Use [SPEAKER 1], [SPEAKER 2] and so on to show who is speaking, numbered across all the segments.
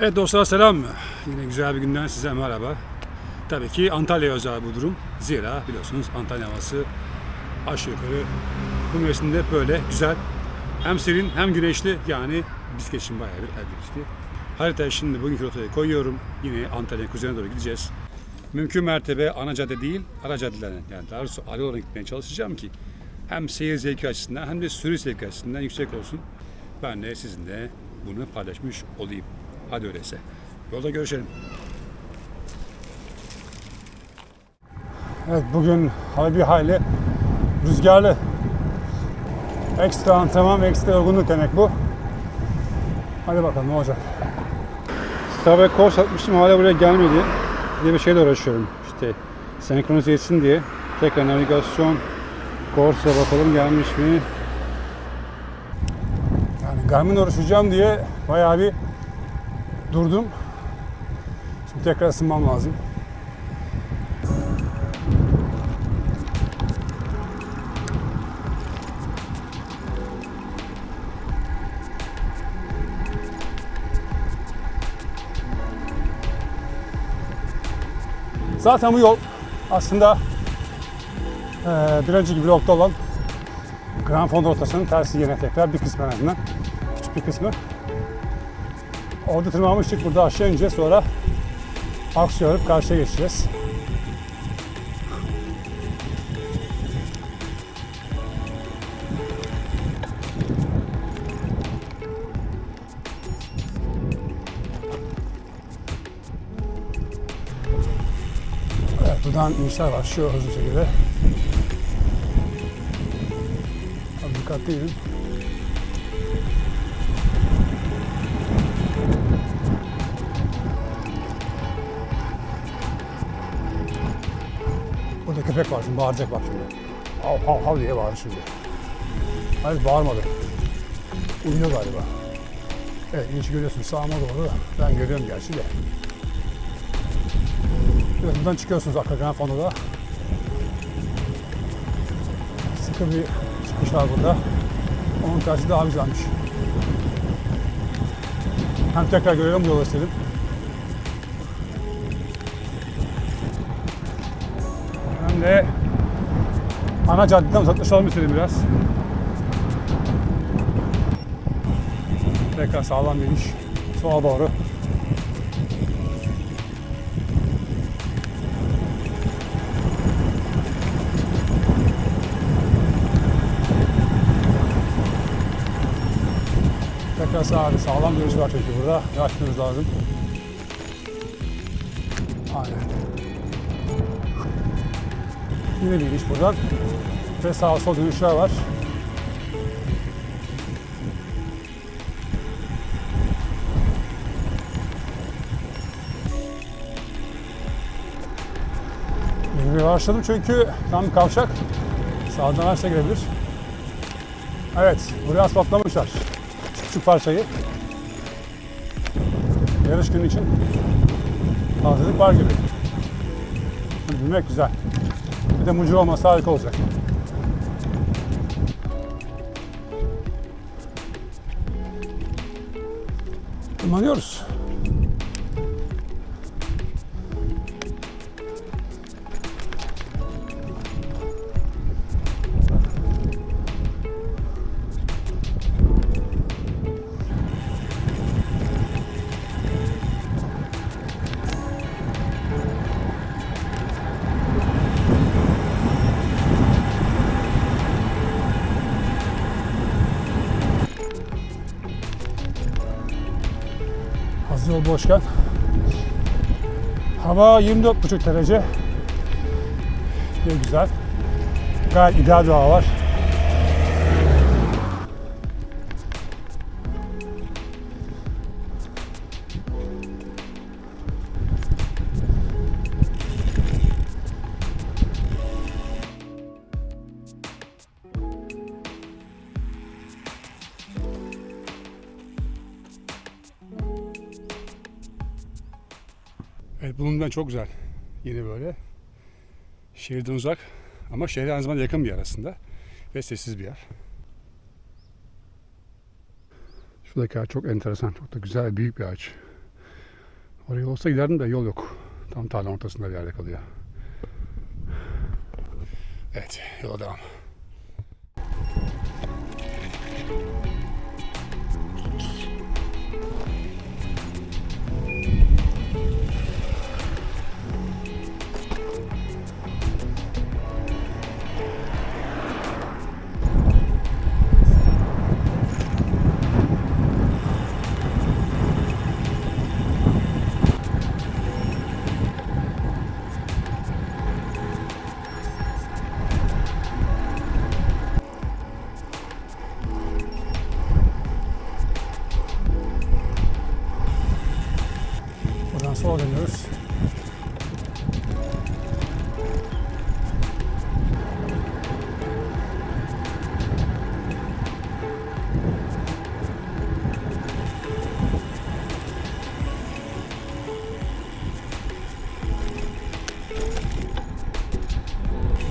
[SPEAKER 1] Evet dostlar selam. Yine güzel bir günden size merhaba. Tabii ki Antalya özel bu durum. Zira biliyorsunuz Antalya havası aşağı yukarı bu mevsimde böyle güzel. Hem serin hem güneşli yani bisiklet için bayağı bir elverişli. Haritaya şimdi bugünkü rotayı koyuyorum. Yine Antalya'nın kuzeyine doğru gideceğiz. Mümkün mertebe ana cadde değil, ara caddelerden yani daha doğrusu ara olarak gitmeye çalışacağım ki hem seyir zevki açısından hem de sürü zevki açısından yüksek olsun. Ben de sizinle bunu paylaşmış olayım. Hadi öyleyse. Yolda görüşelim. Evet bugün bir hayli rüzgarlı. Ekstra antrenman ve ekstra yorgunluk demek bu. Hadi bakalım ne olacak. Strava course atmıştım hala buraya gelmedi. diye bir şeyle uğraşıyorum. İşte senkronize etsin diye. Tekrar navigasyon course'a bakalım gelmiş mi? Yani Garmin uğraşacağım diye bayağı bir durdum. Şimdi tekrar ısınmam lazım. Zaten bu yol aslında eee bir önceki blokta olan Grand Fond rotasının tersi yine tekrar bir kısmı en azından. Küçük bir kısmı. Orada tırmanmıştık. Burada aşağı ineceğiz. Sonra aksiyon alıp karşıya geçeceğiz. Buradan inişler başlıyor hızlı şekilde. Tabii dikkatliyim. Burada köpek var şimdi bağıracak bak şimdi. Hav hav hav diye bağırır şimdi. Hayır bağırmadı. Uyuyor galiba. Evet inişi görüyorsun sağıma doğru. Ben görüyorum gerçi de. Buradan çıkıyorsunuz Akagan Fonu'da. Sıkı bir çıkış var burada. Onun karşı daha güzelmiş. Hem tekrar görelim bu yolu istedim. Hem de ana caddeden uzaklaşalım istedim biraz. Tekrar sağlam bir iş. Sola doğru. Tekrar sağa sağlam iş var çünkü burada. Yavaşlamamız lazım. Aynen. Yine bir iş buradan. Ve sağa sol dönüşler var. Yürümeye başladım çünkü tam kavşak. Sağdan araçla girebilir. Evet, buraya asfaltlamışlar. Küçük parçayı. Yarış günü için hazırlık var gibi. Bilmek güzel. Bir de mucur olması harika olacak. Tırmanıyoruz. Boşken. Hava 24,5 derece. Ne güzel. Gayet ideal bir hava var. Bulunduğundan çok güzel. Yeni böyle. Şehirden uzak ama şehre aynı zamanda yakın bir yer aslında. Ve sessiz bir yer. Şuradaki ağaç çok enteresan. Çok da güzel, büyük bir ağaç. Oraya olsa giderdim de yol yok. Tam tarlanın ortasında bir yerde kalıyor. Evet, yola devam.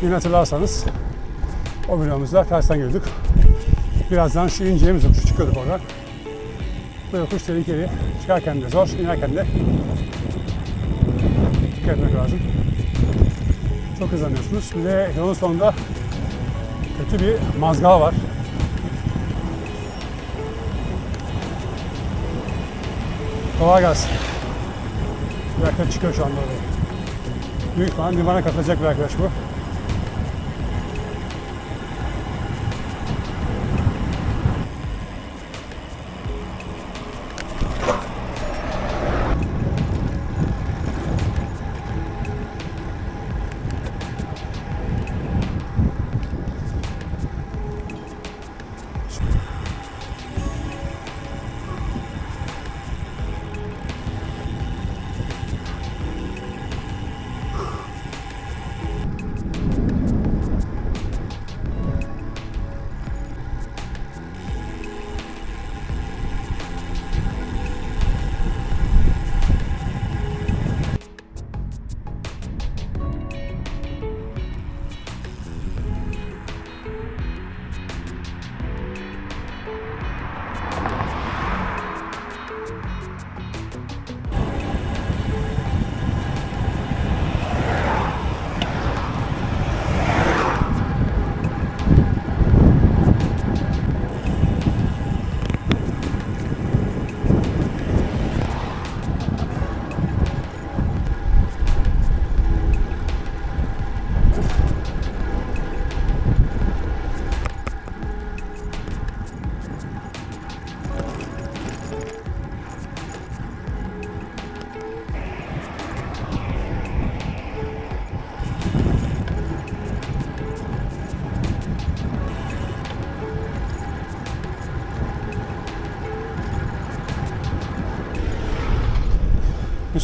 [SPEAKER 1] Yine hatırlarsanız o videomuzda tersten girdik. Birazdan şu ineceğimiz yokuş çıkıyorduk oradan. Bu yokuş tehlikeli. Çıkarken de zor, inerken de dikkat etmek lazım. Çok hızlanıyorsunuz. Bir de yolun sonunda kötü bir mazgal var. Kolay gelsin. Bir arkadaş çıkıyor şu anda oraya. Büyük ihtimalle divana katılacak bir arkadaş bu.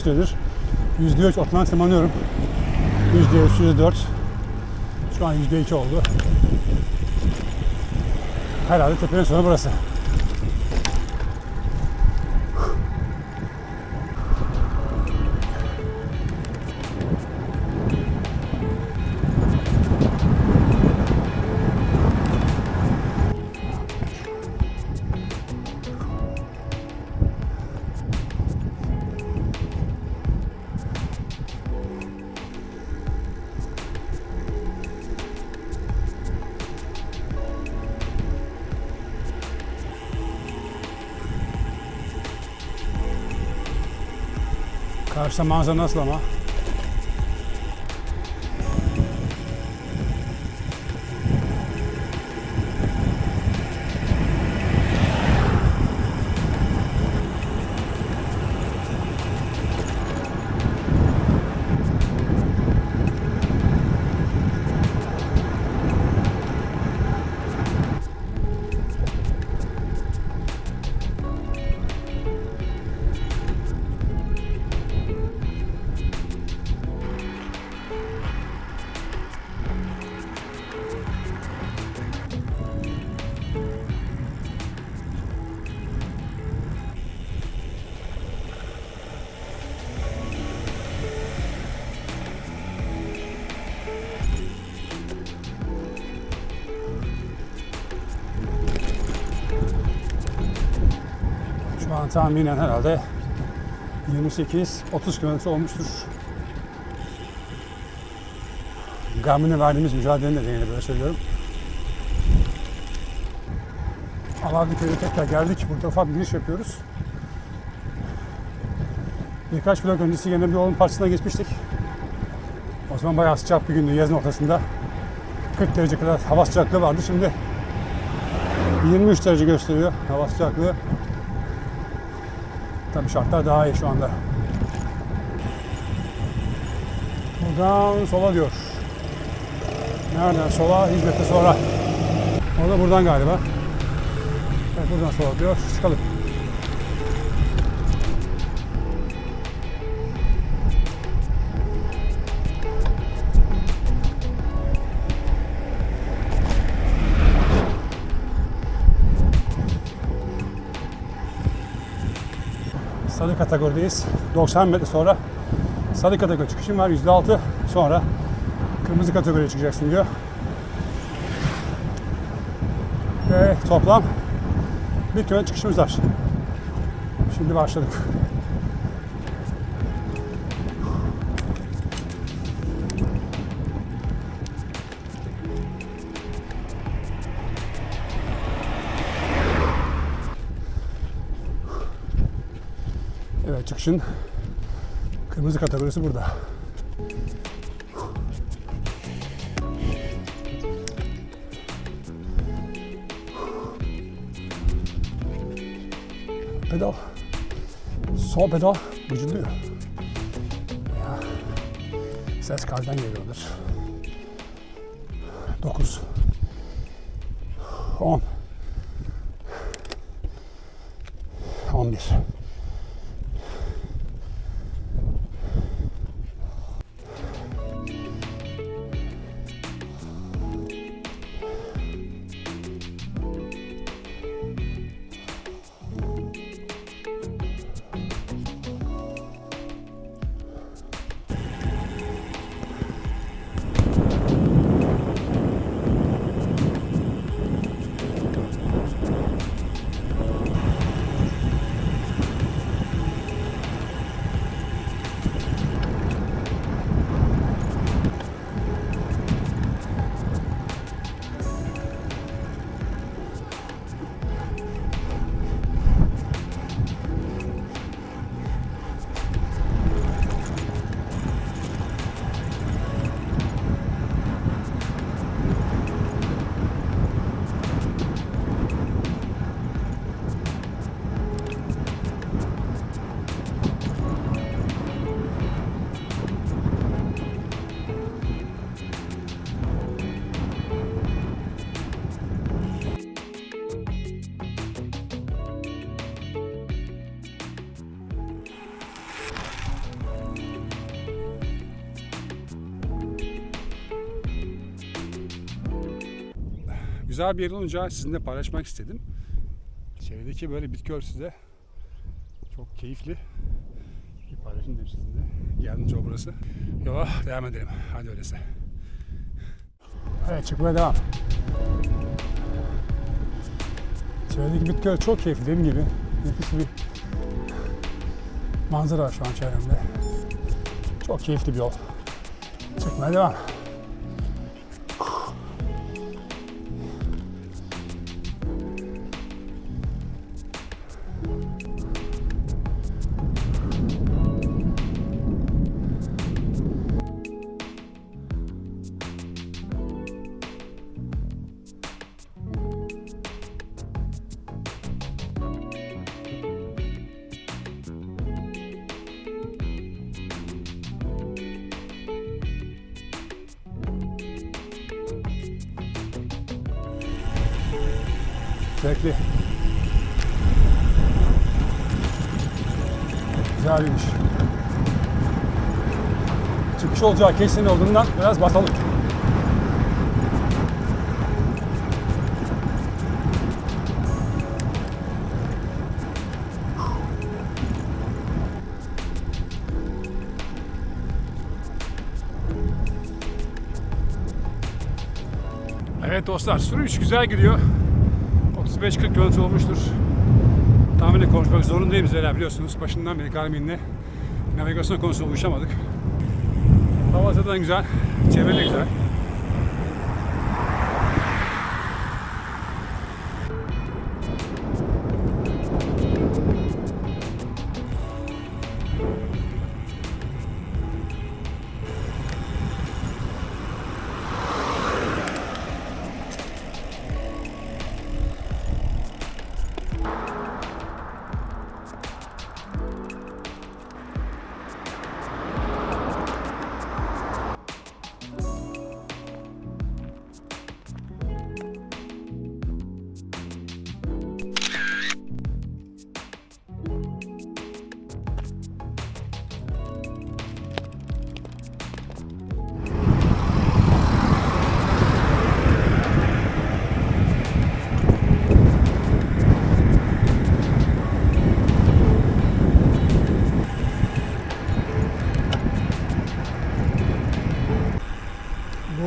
[SPEAKER 1] Süredir %3 otlan tırmanıyorum. %3, %4. Şu an %2 oldu. Herhalde tepenin sonu burası. Karşıda manzara nasıl ama? Tahminen herhalde 28-30 kilometre olmuştur. Garmin'e verdiğimiz mücadelenin nedeniyle böyle söylüyorum. Alavdiköy'e tekrar geldik. Burada ufak bir giriş yapıyoruz. Birkaç blok öncesi yine bir yolun parçasına geçmiştik. O zaman bayağı sıcak bir gündü yazın ortasında. 40 derece kadar hava sıcaklığı vardı. Şimdi 23 derece gösteriyor hava sıcaklığı. Tabii şartlar daha iyi şu anda. Buradan sola diyor. Nereden sola? Hizmete sonra. O da buradan galiba. Evet buradan sola diyor. Çıkalım. Kategorideyiz. 90 metre sonra sarı kategori çıkışım var. %6 sonra kırmızı kategoriye çıkacaksın diyor. Ve toplam bir kilometre çıkışımız var. Şimdi başladık. Çıkışın kırmızı kategorisi burada. Pedal. Sol pedal. Ya. Ses kalpten geliyordur. 9 10 güzel bir yer olunca sizinle paylaşmak istedim. Çevredeki böyle bitki örtüsü de çok keyifli. Bir paylaşım dedim sizinle. Yardımcı o burası. Yola devam edelim. Hadi öyleyse. Evet çıkmaya devam. Çevredeki bitki örtüsü çok keyifli dediğim gibi. Nefis bir manzara var şu an çevremde. Çok keyifli bir yol. Çıkmaya devam. Zevkli. Güzel bir. Çıkış olacağı kesin olduğundan biraz basalım. Evet dostlar sürüş güzel gidiyor. 35-40 kilometre olmuştur. Tahminle konuşmak zorundayım Zela biliyorsunuz. Başından beri Garmin'le navigasyon konusunda uyuşamadık. Hava zaten güzel, çevre de güzel.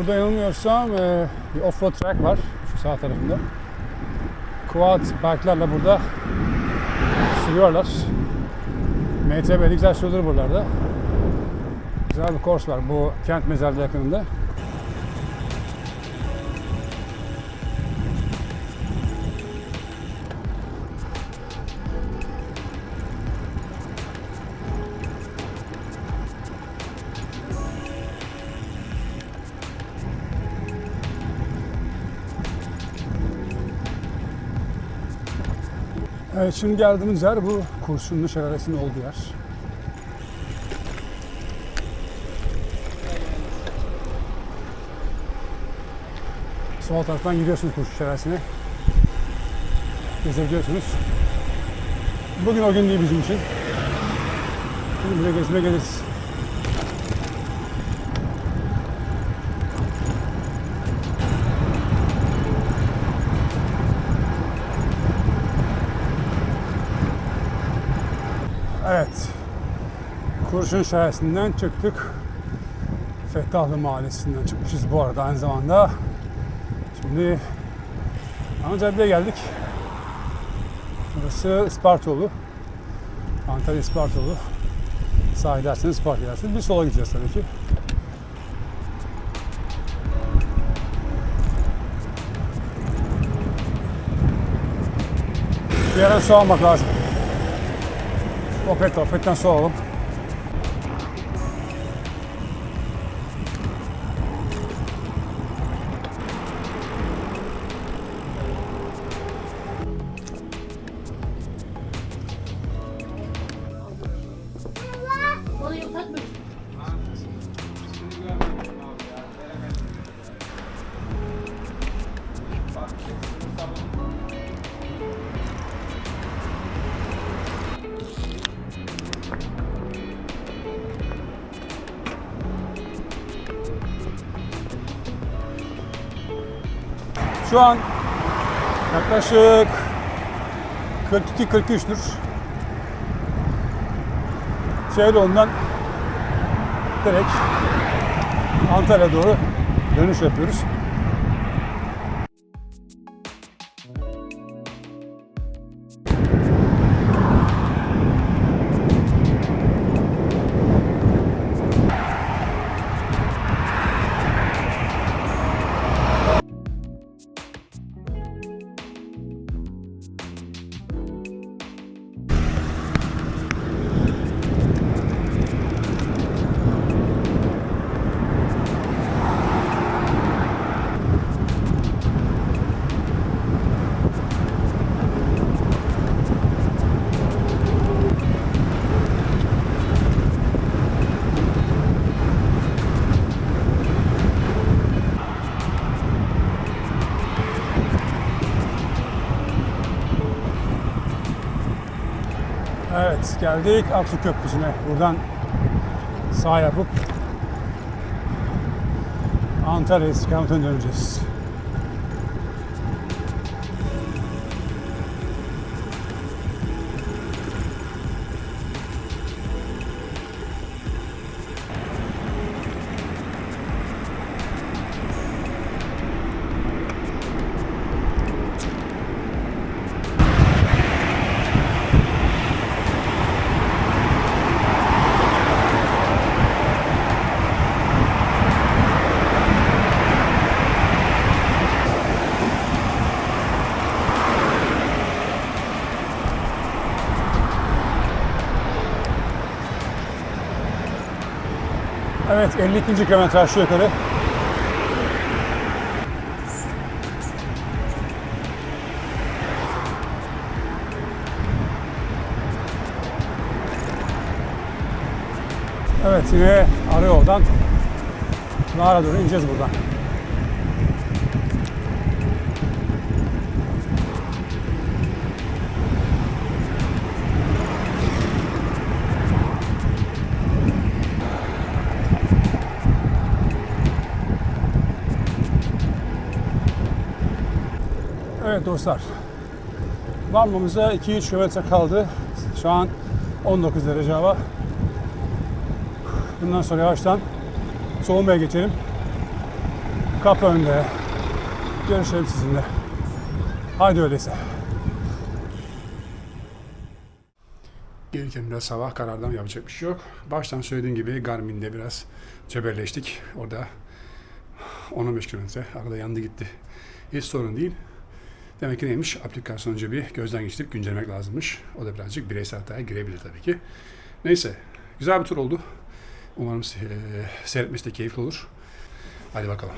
[SPEAKER 1] Burada yanılmıyorsam e, bir off-road track var şu sağ tarafında. Quad bike'larla burada sürüyorlar. MTB'de güzel sürülür buralarda. Güzel bir course var bu kent mezarlığı yakınında. Evet şimdi geldiğimiz yer bu Kurşunlu Şelalesi'nin olduğu yer. Sol taraftan gidiyorsunuz Kurşun Şelalesi'ne. Gezebiliyorsunuz. Bugün o gün değil bizim için. Bugün buraya gezmeye geliriz. Evet. Kurşun Şelalesi'nden çıktık. Fettahlı Mahallesi'nden çıkmışız bu arada aynı zamanda. Şimdi Anadolu'ya geldik. Burası Ispartoğlu. Antalya Ispartoğlu. Sağ giderseniz Isparta gidersiniz. Bir sola gideceğiz tabii ki. Bir yerden su almak lazım. Opet, Opet'ten su alalım. Şu an yaklaşık 42-43'tür. Şehir ondan direkt Antalya doğru dönüş yapıyoruz. Geldik Aksu Köprüsü'ne. Buradan sağ yapıp Antalya istikametine döneceğiz. Evet 52. kilometre aşağı yukarı. Evet yine ara yoldan Nara doğru ineceğiz buradan. Dostlar. Varmamıza 2-3 kilometre kaldı. Şu an 19 derece hava. Bundan sonra yavaştan soğumaya geçelim. Kapı önünde. Görüşelim sizinle. Haydi öyleyse. Gelirken biraz sabah karardan yapacak bir şey yok. Baştan söylediğim gibi Garmin'de biraz cebelleştik. Orada 10-15 kilometre arada yandı gitti. Hiç sorun değil. Demek ki neymiş? Aplikasyonu önce bir gözden geçirip güncellemek lazımmış. O da birazcık bireysel hataya girebilir tabii ki. Neyse. Güzel bir tur oldu. Umarım e, seyretmesi de keyifli olur. Hadi bakalım.